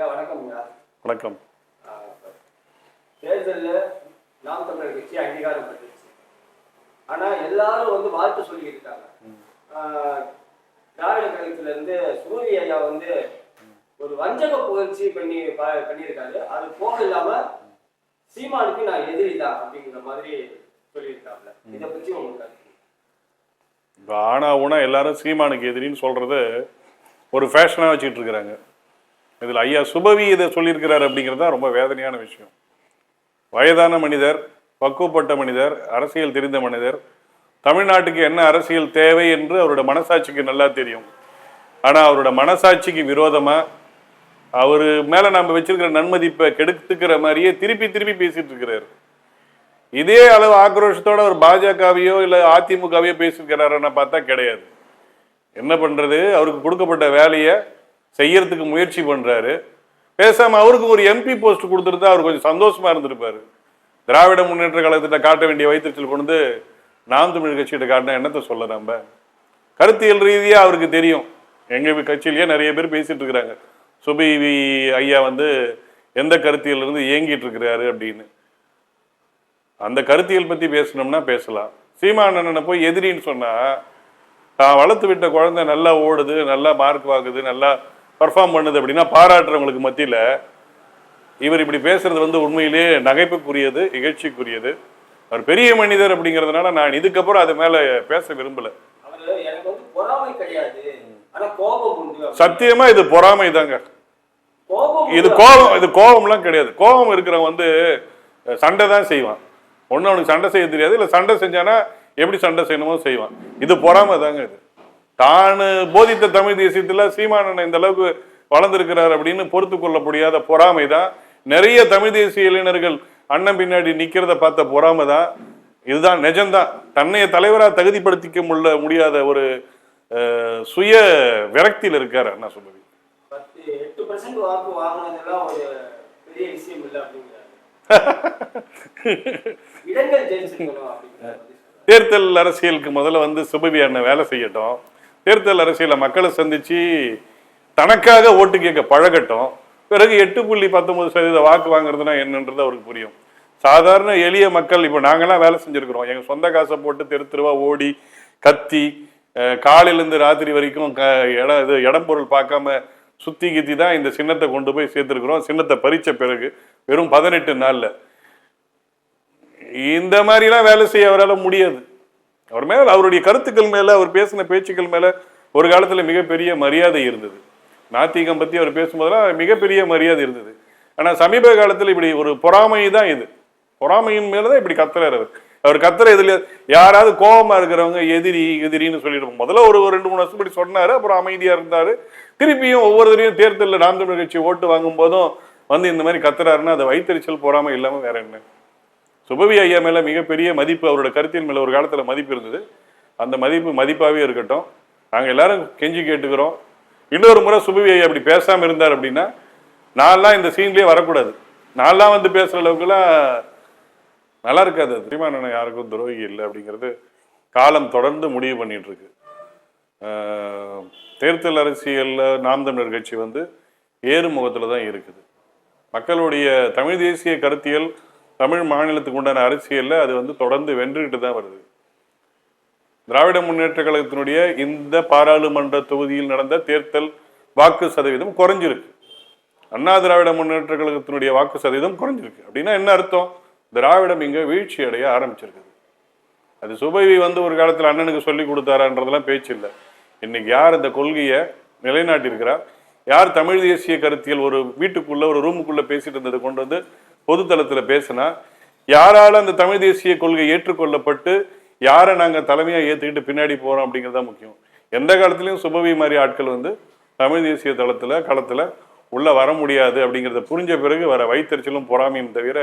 ஐயா வணக்கம்யா வணக்கம். தேர்தலில் நாம் தமிழர் கட்சி அங்கீகாரம் பெற்றுச்சு. ஆனா எல்லாரும் வந்து வாழ்த்து சொல்லிக்கிட்டு இருக்காங்க ஆஹ் திராவிட கழகத்துல இருந்து சூரிய ஐயா வந்து ஒரு வஞ்சக புகழ்ச்சி பண்ணி பண்ணியிருக்காரு. அது போக இல்லாம சீமானுக்கு நான் எதிரி தான் அப்படிங்கிற மாதிரி சொல்லியிருக்காங்க இதை பத்தி உங்களுக்கு? இப்போ ஆனா ஊனா எல்லாரும் சீமானுக்கு எதிரின்னு சொல்றது ஒரு ஃபேஷனாக வச்சுட்டு இருக்கிறாங்க. இதில் ஐயா சுபவி இதை சொல்லியிருக்கிறார் அப்படிங்கிறது தான் ரொம்ப வேதனையான விஷயம். வயதான மனிதர் பக்குவப்பட்ட மனிதர் அரசியல் தெரிந்த மனிதர் தமிழ்நாட்டுக்கு என்ன அரசியல் தேவை என்று அவரோட மனசாட்சிக்கு நல்லா தெரியும். ஆனால் அவரோட மனசாட்சிக்கு விரோதமாக அவர் மேலே நம்ம வச்சிருக்கிற நன்மதிப்பை கெடுத்துக்கிற மாதிரியே திருப்பி திருப்பி பேசிட்டு இருக்கிறாரு. இதே அளவு ஆக்ரோஷத்தோட அவர் பாஜகவையோ இல்லை அதிமுகவையோ பேசியிருக்கிறாருன்னு பார்த்தா கிடையாது. என்ன பண்ணுறது அவருக்கு கொடுக்கப்பட்ட வேலையை செய்யறதுக்கு முயற்சி பண்றாரு. பேசாம அவருக்கு ஒரு எம்பி போஸ்ட் கொடுத்துருந்தா அவர் கொஞ்சம் சந்தோஷமா இருந்திருப்பாரு. திராவிட முன்னேற்ற கழகத்திட்ட காட்ட வேண்டிய வைத்திருச்சல் கொண்டு நாம் தமிழ் கட்சிகிட்ட காட்டினா என்னத்தை சொல்ல நம்ம கருத்தியல் ரீதியா அவருக்கு தெரியும். எங்க கட்சியிலேயே நிறைய பேர் பேசிட்டு இருக்கிறாங்க. சுபிவி ஐயா வந்து எந்த கருத்தியல் இருந்து இயங்கிட்டு இருக்கிறாரு அப்படின்னு. அந்த கருத்தியல் பத்தி பேசணும்னா பேசலாம். சீமானண்ணனை போய் எதிரின்னு சொன்னா தான் வளர்த்து விட்ட குழந்தை நல்லா ஓடுது நல்லா மார்க் வாங்குது நல்லா பர்ஃபார்ம் பண்ணுது அப்படின்னா பாராட்டுறவங்களுக்கு மத்தியில இவர் இப்படி பேசுறது வந்து உண்மையிலேயே நகைப்புக்குரியது இகழ்ச்சிக்குரியது. அவர் பெரிய மனிதர் அப்படிங்கிறதுனால நான் இதுக்கப்புறம் அது மேல பேச விரும்பல. சத்தியமா இது பொறாமை தாங்க. இது. கோபம் இது கோபம்லாம் கிடையாது. கோபம் இருக்கிறவன் வந்து சண்டை தான் செய்வான். ஒண்ணு அவனுக்கு சண்டை செய்ய தெரியாது. இல்ல சண்டை செஞ்சானா எப்படி சண்டை செய்யணுமோ செய்வான். இது பொறாமை தாங்க இது. தான் போதித்த தமிழ் தேசியத்துல சீமானன் இந்த அளவுக்கு வளர்ந்திருக்கிறார் அப்படின்னு பொறுத்து கொள்ள முடியாத பொறாமை தான் நிறைய தமிழ் தேசிய இளைஞர்கள் அண்ணன் பின்னாடி நிக்கிறத பார்த்த பொறாமை தான் இதுதான் நிஜம்தான். தன்னைய தலைவரா தகுதிப்படுத்திக்க முள்ள முடியாத ஒரு சுய விரக்தியில் இருக்காரு அண்ணா அப்படிங்கிறாரு. தேர்தல் அரசியலுக்கு முதல்ல வந்து சுபவி அண்ணன் வேலை செய்யட்டும். தேர்தல் அரசியல மக்களை சந்திச்சு தனக்காக ஓட்டு கேட்க பழகட்டும். பிறகு எட்டு புள்ளி பத்தொன்பது சதவீத வாக்கு வாங்குறதுனா என்னன்றது அவருக்கு புரியும். சாதாரண எளிய மக்கள் இப்போ நாங்களாம் வேலை செஞ்சுருக்குறோம். எங்கள் சொந்த காசை போட்டு தெரு தெருவா ஓடி கத்தி காலையிலேருந்து ராத்திரி வரைக்கும் க இடம் இது இடம் பொருள் பார்க்காம சுத்தி கித்தி தான் இந்த சின்னத்தை கொண்டு போய் சேர்த்துருக்குறோம். சின்னத்தை பறித்த பிறகு வெறும் பதினெட்டு நாளில். இந்த மாதிரிலாம் வேலை செய்ய அவரால் முடியாது. அவர் மேல அவருடைய கருத்துக்கள் மேல அவர் பேசின பேச்சுக்கள் மேல ஒரு காலத்துல மிகப்பெரிய மரியாதை இருந்தது. நாத்திகம் பத்தி அவர் பேசும்போதெல்லாம் மிகப்பெரிய மரியாதை இருந்தது. ஆனா சமீப காலத்துல இப்படி ஒரு பொறாமை தான் இது. பொறாமையின் மேலதான் இப்படி கத்துறாரு அவர். அவர் கத்துற இதுல யாராவது கோபமா இருக்கிறவங்க எதிரி எதிரின்னு சொல்லிட்டு முதல்ல ஒரு ஒரு ரெண்டு மூணு வருஷம் இப்படி சொன்னாரு அப்புறம் அமைதியா இருந்தாரு. திருப்பியும் ஒவ்வொருத்தரையும் தேர்தலில் நாம் தமிழர் கட்சி ஓட்டு வாங்கும் போதும் வந்து இந்த மாதிரி கத்துறாருன்னா அது வைத்தறிச்சல் பொறாமை இல்லாம வேற என்ன? சுபவி ஐயா மேலே மிகப்பெரிய மதிப்பு அவரோட கருத்தின் மேலே ஒரு காலத்தில் மதிப்பு இருந்தது. அந்த மதிப்பு மதிப்பாகவே இருக்கட்டும். நாங்கள் எல்லாரும் கெஞ்சி கேட்டுக்கிறோம். இன்னொரு முறை சுபவி ஐயா அப்படி பேசாமல் இருந்தார் அப்படின்னா நான்லாம் இந்த சீன்லயே வரக்கூடாது. நான்லாம் வந்து பேசுகிற அளவுக்குலாம் நல்லா இருக்காது அது. யாருக்கும் துரோகி இல்லை அப்படிங்கிறது காலம் தொடர்ந்து முடிவு பண்ணிட்டு இருக்கு தேர்தல் அரசியலில் நாம் தமிழர் கட்சி வந்து ஏறுமுகத்தில் தான் இருக்குது. மக்களுடைய தமிழ் தேசிய கருத்தியல் தமிழ் மாநிலத்துக்கு உண்டான அரசியல்ல அது வந்து தொடர்ந்து வென்றுகிட்டு தான் வருது. திராவிட முன்னேற்ற கழகத்தினுடைய இந்த பாராளுமன்ற தொகுதியில் நடந்த தேர்தல் வாக்கு சதவீதம் குறைஞ்சிருக்கு. அண்ணா திராவிட முன்னேற்ற கழகத்தினுடைய வாக்கு சதவீதம் குறைஞ்சிருக்கு. அப்படின்னா என்ன அர்த்தம்? திராவிடம் இங்கே வீழ்ச்சி அடைய ஆரம்பிச்சிருக்குது. அது சுபவி வந்து ஒரு காலத்துல அண்ணனுக்கு சொல்லி கொடுத்தாரான்றதெல்லாம் பேச்சு இல்லை. இன்னைக்கு யார் இந்த கொள்கையை நிலைநாட்டியிருக்கிறார் யார் தமிழ் தேசிய கருத்தியல் ஒரு வீட்டுக்குள்ள ஒரு ரூமுக்குள்ள பேசிட்டு இருந்ததை கொண்டு வந்து பொதுத்தளத்துல பேசினா யாரால அந்த தமிழ் தேசிய கொள்கை ஏற்றுக்கொள்ளப்பட்டு யாரை நாங்கள் தலைமையாக ஏற்றுக்கிட்டு பின்னாடி போறோம் அப்படிங்கிறது தான் முக்கியம். எந்த காலத்திலயும் சுபவி மாதிரி ஆட்கள் வந்து தமிழ் தேசிய தளத்தில் களத்தில் உள்ளே வர முடியாது அப்படிங்கிறத புரிஞ்ச பிறகு வர வைத்தறிச்சலும் பொறாமையும் தவிர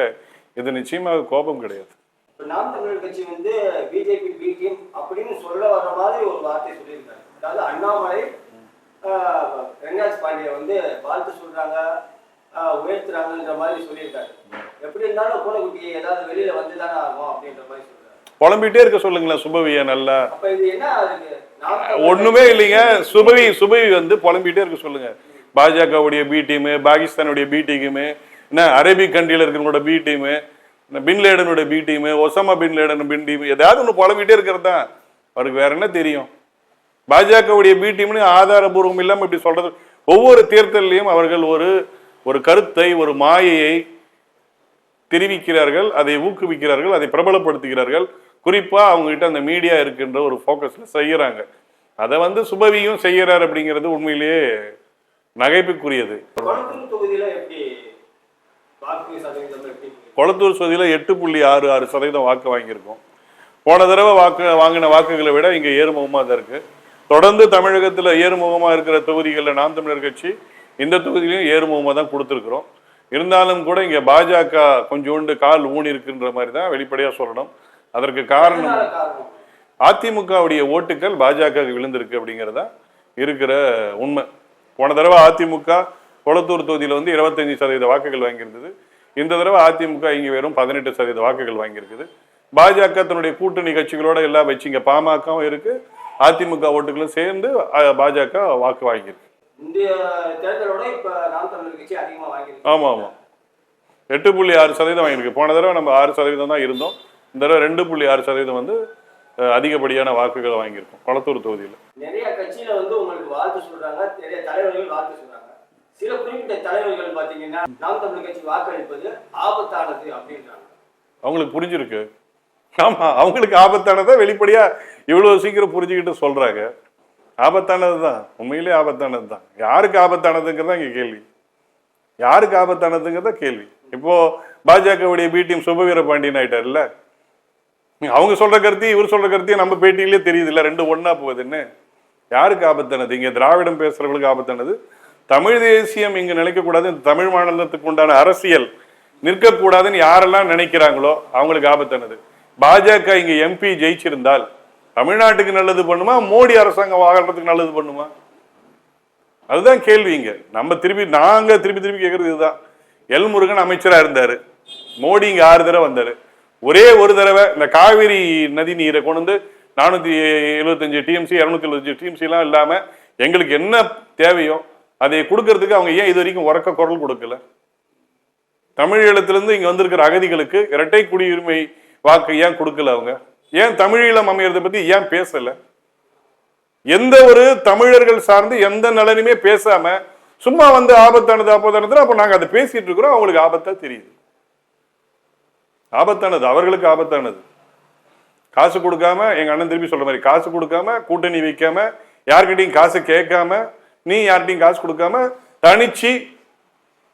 இது நிச்சயமாக கோபம் கிடையாது. நாம் தமிழர் கட்சி வந்து பிஜேபி பிடிஎம் அப்படின்னு சொல்ல வர மாதிரி ஒரு வார்த்தை சொல்லியிருக்காரு அதாவது அண்ணாமலை ஆஹ், பாண்டிய வந்து வாழ்த்து சொல்றாங்க. உயர்த்துறாங்கன்ற மாதிரி சொல்லியிருக்காரு. எப்படி இருந்தாலும் பூனைக்குட்டி ஏதாவது வெளியில வந்துதானே ஆகும் அப்படின்ற மாதிரி சொல்றாரு. புலம்பிட்டே இருக்க சொல்லுங்களேன் சுபவிய நல்லா. ஒண்ணுமே இல்லைங்க. சுபவி சுபவி வந்து புலம்பிட்டே இருக்க சொல்லுங்க. பாஜகவுடைய பி டீமு பாகிஸ்தானுடைய பி டீமு என்ன அரேபிக் கண்ட்ரியில் இருக்கிறவங்களோட B team bin லேடனோட B team Osama bin Laden bin team ஏதாவது ஒன்று புலம்பிட்டே இருக்கிறது தான். அவருக்கு வேற என்ன தெரியும்? பாஜகவுடைய பி டீம்னு ஆதாரபூர்வம் இல்லாமல் இப்படி சொல்றது. ஒவ்வொரு தேர்தல்லையும் அவர்கள் ஒரு ஒரு கருத்தை ஒரு மாயையை தெரிவிக்கிறார்கள் அதை ஊக்குவிக்கிறார்கள் அதை பிரபலப்படுத்துகிறார்கள். குறிப்பா அவங்க கிட்ட அந்த மீடியா இருக்கின்ற ஒரு ஃபோக்கஸ்ல செய்யறாங்க. அதை வந்து சுபவியும் செய்யறாரு அப்படிங்கிறது உண்மையிலேயே நகைப்புக்குரியது. கொளத்தூர் தொகுதியில் எட்டு புள்ளி ஆறு ஆறு சதவீதம் வாக்கு வாங்கியிருக்கோம். போன தடவை வாக்கு வாங்கின வாக்குகளை விட இங்கே ஏறுமுகமாக தான் இருக்கு. தொடர்ந்து தமிழகத்தில் ஏறுமுகமாக இருக்கிற தொகுதிகளில் நாம் தமிழர் கட்சி இந்த தொகுதியிலையும் ஏறுமுகமாக தான் கொடுத்துருக்குறோம். இருந்தாலும் கூட இங்கே பாஜக கொஞ்சோண்டு கால் ஊனி இருக்குன்ற மாதிரி தான் வெளிப்படையாக சொல்லணும். அதற்கு காரணம் அதிமுகவுடைய ஓட்டுகள் பாஜக விழுந்திருக்கு அப்படிங்கிறதா இருக்கிற உண்மை. போன தடவை அதிமுக கொளத்தூர் தொகுதியில் வந்து இருபத்தஞ்சு சதவீத வாக்குகள் வாங்கியிருந்தது. இந்த தடவை அதிமுக இங்கே வெறும் பதினெட்டு சதவீத வாக்குகள் வாங்கியிருக்குது. பாஜக தன்னுடைய கூட்டணி கட்சிகளோட எல்லாம் வச்சு இங்கே பாமகவும் இருக்கு. அதிமுக ஓட்டுகளும் சேர்ந்து பாஜக வாக்கு வாங்கியிருக்கு. இந்திய தேர்தலோட இப்ப நாம் தமிழர் கட்சி அதிகமா வாங்கியிருக்கு. ஆமாம் ஆமாம் எட்டு புள்ளி ஆறு சதவீதம் வாங்கியிருக்கு. போன தடவை நம்ம ஆறு சதவீதம் தான் இருந்தோம். இந்த தடவை ரெண்டு புள்ளி ஆறு சதவீதம் வந்து அதிகப்படியான வாக்குகளை வாங்கியிருக்கோம் கொளத்தூர் தொகுதியில். நிறைய கட்சியில வந்து உங்களுக்கு வாழ்த்து சொல்றாங்க நிறைய தலைவர்கள் வாழ்த்து சொல்றாங்க. சில குறிப்பிட்ட தலைவர்கள் பாத்தீங்கன்னா நாம் தமிழர் கட்சி வாக்களிப்பது ஆபத்தானது அப்படின்றாங்க. அவங்களுக்கு புரிஞ்சிருக்கு. ஆமா அவங்களுக்கு ஆபத்தானதை வெளிப்படையா இவ்வளவு சீக்கிரம் புரிஞ்சுக்கிட்டு சொல்றாங்க. ஆபத்தானது தான் உண்மையிலே ஆபத்தானது தான் யாருக்கு ஆபத்தானதுங்கிறது தான் இங்கே கேள்வி. யாருக்கு ஆபத்தானதுங்கிறதா கேள்வி. இப்போ பாஜகவுடைய பி டீம் சுபவீர பாண்டியன் ஆயிட்டார்ல. அவங்க சொல்ற கருத்தையும் இவர் சொல்ற கருத்தையும் நம்ம பேட்டியிலே தெரியுது இல்லை ரெண்டு ஒன்னா போகுதுன்னு. யாருக்கு ஆபத்தானது? இங்கே திராவிடம் பேசுறவங்களுக்கு ஆபத்தானது. தமிழ் தேசியம் இங்கு நினைக்கக்கூடாது இந்த தமிழ் மாநிலத்துக்கு உண்டான அரசியல் நிற்கக்கூடாதுன்னு யாரெல்லாம் நினைக்கிறாங்களோ அவங்களுக்கு ஆபத்தானது. பாஜக இங்க எம்பி ஜெயிச்சிருந்தால் தமிழ்நாட்டுக்கு நல்லது பண்ணுமா? மோடி அரசாங்கம் வாழ்றதுக்கு நல்லது பண்ணுமா? அதுதான் கேள்வி இங்க. நம்ம திரும்பி நாங்க திரும்பி திரும்பி கேட்கறது இதுதான். எல் முருகன் அமைச்சரா இருந்தாரு. மோடி இங்க ஆறு தடவை வந்தாரு. ஒரே ஒரு தடவை இந்த காவிரி நதி நீரை கொண்டு வந்து நானூத்தி எழுபத்தஞ்சு டிஎம்சி இரநூத்தி எழுபத்தஞ்சு டிஎம்சி எல்லாம் இல்லாம எங்களுக்கு என்ன தேவையோ அதை கொடுக்கறதுக்கு அவங்க ஏன் இது வரைக்கும் உறக்க குரல் கொடுக்கல? தமிழீழத்திலிருந்து இங்க வந்திருக்கிற அகதிகளுக்கு இரட்டை குடியுரிமை வாக்கு ஏன் கொடுக்கல அவங்க? ஏன் தமிழீழம் அமையறதை பத்தி ஏன் பேசல? எந்த ஒரு தமிழர்கள் சார்ந்து எந்த நலனுமே பேசாம சும்மா வந்து ஆபத்தானது ஆபத்தானது அப்ப நாங்க அதை பேசிட்டு இருக்கிறோம். அவங்களுக்கு ஆபத்தா தெரியுது. ஆபத்தானது அவர்களுக்கு ஆபத்தானது. காசு கொடுக்காம எங்க அண்ணன் திரும்பி சொல்ற மாதிரி காசு கொடுக்காம கூட்டணி வைக்காம யார்கிட்டையும் காசு கேட்காம நீ யார்கிட்டையும் காசு கொடுக்காம தனிச்சு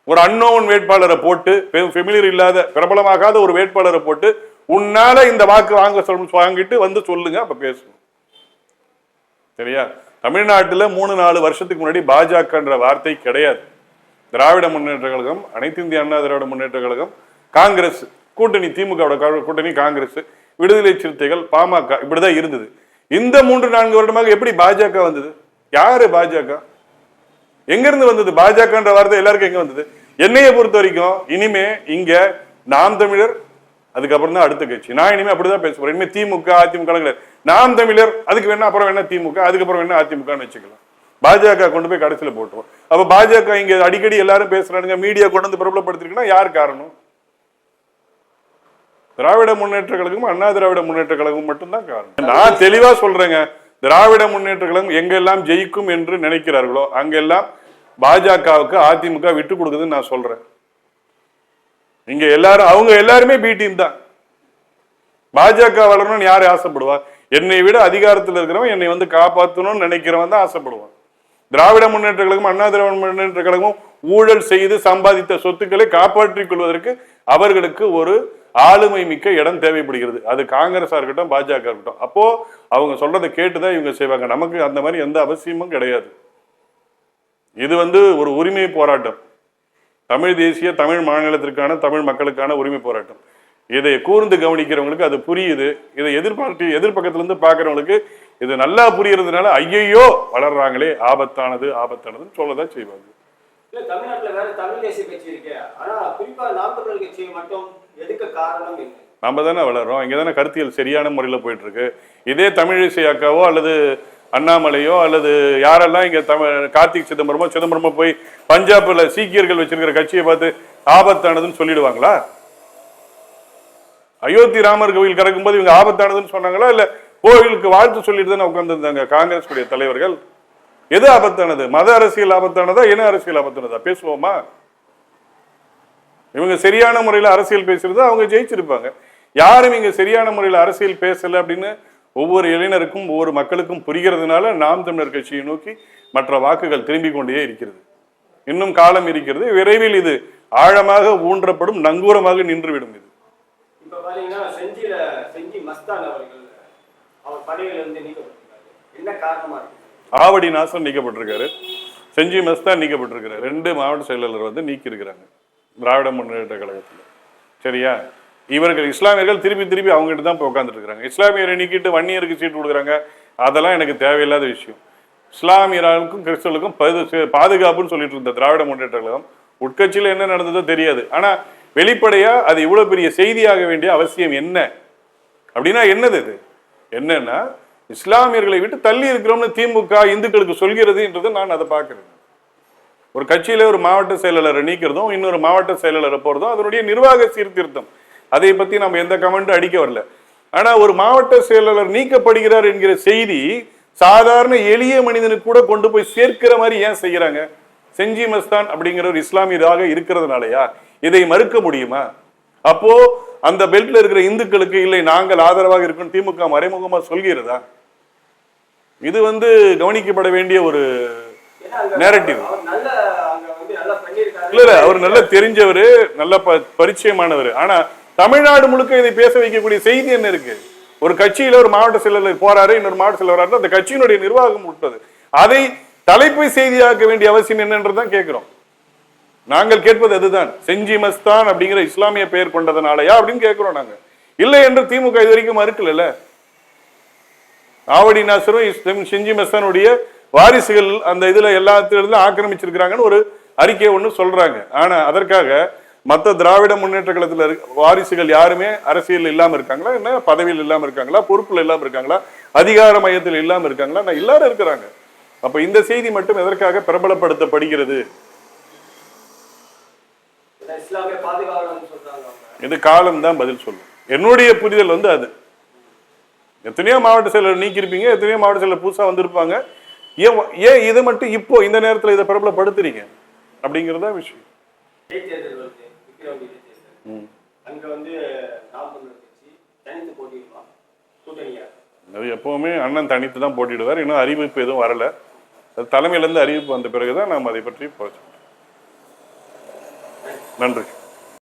ஒரு அன்னோன் வேட்பாளரை போட்டு ஃபெமிலியர் இல்லாத பிரபலமாகாத ஒரு வேட்பாளரை போட்டு உன்னால இந்த வாக்கு வாங்க சொல் வாங்கிட்டு வந்து சொல்லுங்க அப்ப பேசணும் சரியா? தமிழ்நாட்டில் மூணு நாலு வருஷத்துக்கு முன்னாடி பாஜகன்ற வார்த்தை கிடையாது. திராவிட முன்னேற்ற கழகம் அனைத்து இந்திய அண்ணா திராவிட முன்னேற்ற கழகம் காங்கிரஸ் கூட்டணி திமுகவோட கூட்டணி காங்கிரஸ் விடுதலை சிறுத்தைகள் பாமக இப்படிதான் இருந்தது. இந்த மூன்று நான்கு வருடமாக எப்படி பாஜக வந்தது? யாரு பாஜக? எங்கிருந்து வந்தது? பாஜகன்ற வார்த்தை எல்லாருக்கும் எங்க வந்தது? என்னைய பொறுத்த வரைக்கும் இனிமே இங்க நாம் தமிழர் அதுக்கப்புறம் தான் அடுத்த கட்சி. நான் இனிமே அப்படிதான் பேச போறேன். இனிமே திமுக அதிமுக கிடையாது. நாம் தமிழர் அதுக்கு வேணா அப்புறம் வேணா திமுக அதுக்கப்புறம் வேணா அதிமுகன்னு வச்சுக்கலாம். பாஜக கொண்டு போய் கடைசியில போட்டுருவோம் அப்ப பாஜக இங்க அடிக்கடி எல்லாரும் பேசுறானுங்க மீடியா கொண்டு வந்து பிரபலப்படுத்திருக்குன்னா யார் காரணம்? திராவிட முன்னேற்ற கழகமும் அண்ணா திராவிட முன்னேற்ற கழகம் மட்டும்தான் காரணம். நான் தெளிவா சொல்றேங்க. திராவிட முன்னேற்ற கழகம் எங்கெல்லாம் ஜெயிக்கும் என்று நினைக்கிறார்களோ அங்கெல்லாம் பாஜகவுக்கு அதிமுக விட்டு கொடுக்குதுன்னு நான் சொல்றேன். இங்க எல்லாரும் அவங்க எல்லாருமே பி டீம் தான். பாஜக வளரணும்னு யாரு ஆசைப்படுவா? என்னை விட அதிகாரத்தில் இருக்கிறவன் என்னை வந்து காப்பாற்றணும்னு நினைக்கிறவன் தான் ஆசைப்படுவான். திராவிட முன்னேற்ற கழகம் அண்ணா திராவிட முன்னேற்ற கழகமும் ஊழல் செய்து சம்பாதித்த சொத்துக்களை காப்பாற்றிக் கொள்வதற்கு அவர்களுக்கு ஒரு ஆளுமை மிக்க இடம் தேவைப்படுகிறது. அது காங்கிரஸா இருக்கட்டும் பாஜக இருக்கட்டும். அப்போ அவங்க சொல்றதை கேட்டுதான் இவங்க செய்வாங்க. நமக்கு அந்த மாதிரி எந்த அவசியமும் கிடையாது. இது வந்து ஒரு உரிமை போராட்டம். தமிழ் தேசிய தமிழ் மாநிலத்திற்கான தமிழ் மக்களுக்கான உரிமை போராட்டம். இதை கூர்ந்து கவனிக்கிறவங்களுக்கு அது புரியுது. இதை எதிர்பார்த்து எதிர்பக்கத்துல இருந்து பாக்குறவங்களுக்கு இது நல்லா புரியறதுனால ஐயையோ வளர்றாங்களே ஆபத்தானது ஆபத்தானதுன்னு சொல்லதான் செய்வாங்க. இல்ல தமிழ்நாட்டுல வேற தமிழ் தேசிய கட்சி இருக்கு. ஆனா குறிப்பா நாம் தமிழர் கட்சியை மட்டும் எதுக்க காரணம் என்ன? நம்ம தானே வளர்றோம். இங்கே தானே கருத்தியல் சரியான முறையில் போயிட்டு இருக்கு. இதே தமிழிசை அக்காவோ அல்லது அண்ணாமலையோ அல்லது யாரெல்லாம் இங்கே தமிழ் கார்த்திக் சிதம்பரமோ சிதம்பரமோ போய் பஞ்சாபில் சீக்கியர்கள் வச்சிருக்கிற கட்சியை பார்த்து ஆபத்தானதுன்னு சொல்லிடுவாங்களா? அயோத்தி ராமர் கோவில் கறக்கும்போது இவங்க ஆபத்தானதுன்னு சொன்னாங்களா? இல்லை கோவிலுக்கு வாழ்த்து சொல்லிட்டு தானே உட்காந்துருந்தாங்க காங்கிரஸ் உடைய தலைவர்கள்? எது ஆபத்தானது? மத அரசியல் ஆபத்தானதா? இன அரசியல் ஆபத்தானதா? பேசுவோமா? இவங்க சரியான முறையில் அரசியல் பேசுறது? அவங்க ஜெயிச்சிருப்பாங்க. யாரும் இங்க சரியான முறையில் அரசியல் பேசல அப்படின்னு ஒவ்வொரு இளைஞருக்கும் ஒவ்வொரு மக்களுக்கும் புரிகிறதுனால நாம் தமிழர் கட்சியை நோக்கி மற்ற வாக்குகள் திரும்பிக் கொண்டே இருக்கிறது. இன்னும் காலம் இருக்கிறது. விரைவில் இது ஆழமாக ஊன்றப்படும் நங்கூரமாக நின்றுவிடும் இது. ஆவடி நாசம் நீக்கப்பட்டிருக்காரு. செஞ்சி மஸ்தான் நீக்கப்பட்டிருக்காரு ரெண்டு மாவட்ட செயலாளர் வந்து நீக்கி இருக்கிறாங்க திராவிட முன்னேற்ற கழகத்தில். சரியா? இவர்கள் இஸ்லாமியர்கள் திருப்பி திருப்பி அவங்ககிட்ட தான் போய் உட்காந்துட்டு இருக்காங்க இஸ்லாமியரை நீக்கிட்டு வன்னியருக்கு சீட்டு கொடுக்குறாங்க. அதெல்லாம் எனக்கு தேவையில்லாத விஷயம். இஸ்லாமியர்களுக்கும் கிறிஸ்தவர்களுக்கும் பது- பாதுகாப்புன்னு சொல்லிட்டு இருந்த திராவிட முன்னேற்ற கழகம் உட்கட்சியில் என்ன நடந்ததோ தெரியாது. ஆனால் வெளிப்படையாக அது இவ்வளோ பெரிய செய்தியாக வேண்டிய அவசியம் என்ன? அப்படின்னா என்னது இது? என்னன்னா இஸ்லாமியர்களை விட்டு தள்ளி இருக்கிறோம்னு திமுக இந்துக்களுக்கு சொல்கிறதுன்றது நான் அதை பார்க்குறேன். ஒரு கட்சியில ஒரு மாவட்ட செயலாளரை நீக்கிறதும் இன்னொரு மாவட்ட செயலாளரை போகிறதும் அதனுடைய நிர்வாக சீர்திருத்தம். அதை பத்தி நம்ம எந்த கமெண்ட்டும் அடிக்க வரல. ஆனா ஒரு மாவட்ட செயலாளர் நீக்கப்படுகிறார் என்கிற செய்தி சாதாரண எளிய மனிதனுக்கு கூட கொண்டு போய் சேர்க்கிற மாதிரி ஏன் செய்யறாங்க? செஞ்சி மஸ்தான் அப்படிங்கிற ஒரு இஸ்லாமியராக இருக்கிறதுனாலயா? இதை மறுக்க முடியுமா? அப்போ அந்த பெல்ட்ல இருக்கிற இந்துக்களுக்கு இல்லை நாங்கள் ஆதரவாக இருக்கோம் திமுக மறைமுகமா சொல்கிறதா? இது வந்து கவனிக்கப்பட வேண்டிய ஒரு பண்ணியிருக்காரு. இல்ல இல்ல அவர் நல்ல தெரிஞ்சவர் நல்ல பரிச்சயமானவர். ஆனா தமிழ்நாடு முழுக்க இதை பேச வைக்கக்கூடிய செய்தி என்ன இருக்கு? ஒரு கட்சியில ஒரு மாவட்ட செயலாளர் போறாரு இன்னொரு மாவட்ட செயலர் வராரு அந்த கட்சியினுடைய நிர்வாகம் விட்டது அதை தலைப்பு செய்தியாக்க வேண்டிய அவசியம் என்னன்றதான் கேட்கிறோம் நாங்கள் கேட்பது அதுதான். செஞ்சி மஸ்தான் அப்படிங்கிற இஸ்லாமிய பெயர் கொண்டதனாலயா அப்படின்னு கேட்கிறோம் நாங்க. இல்லை என்று திமுக இது வரைக்கும் மறுக்கல ஆவடி நாசரும் செஞ்சி மஸ்தானுடைய வாரிசுகள் அந்த இதுல எல்லாத்திலிருந்து ஆக்கிரமிச்சிருக்கிறாங்கன்னு ஒரு அறிக்கை ஒண்ணு சொல்றாங்க. ஆனா அதற்காக மத்த திராவிட முன்னேற்ற கழகத்துல இருக்க வாரிசுகள் யாருமே அரசியல் இல்லாம இருக்காங்களா? என்ன பதவியில் இல்லாம இருக்காங்களா? பொறுப்புல இல்லாம இருக்காங்களா? அதிகார மையத்தில் இல்லாம இருக்காங்களா? நான் எல்லாரும் இருக்கிறாங்க. அப்ப இந்த செய்தி மட்டும் எதற்காக பிரபலப்படுத்தப்படுகிறது? இது காலம் தான் பதில் சொல்லும். என்னுடைய புரிதல் வந்து அது. எத்தனையோ மாவட்ட செயலர் நீக்கியிருப்பீங்க எத்தனையோ மாவட்ட செயலர் புதுசா வந்திருப்பாங்க. ஏன் ஏன் இதை மட்டும் இப்போ இந்த நேரத்துல இதை பிரபலப்படுத்துறீங்க? அப்படிங்கிறதா விஷயம். அங்க வந்து அது எப்பவுமே அண்ணன் தனித்து தான் போட்டிடுவார் இன்னும் அறிவிப்பு எதுவும் வரல. அது தலைமையிலேருந்து அறிவிப்பு வந்த பிறகுதான் நாம் அதை பற்றி பேசணும் நன்றி.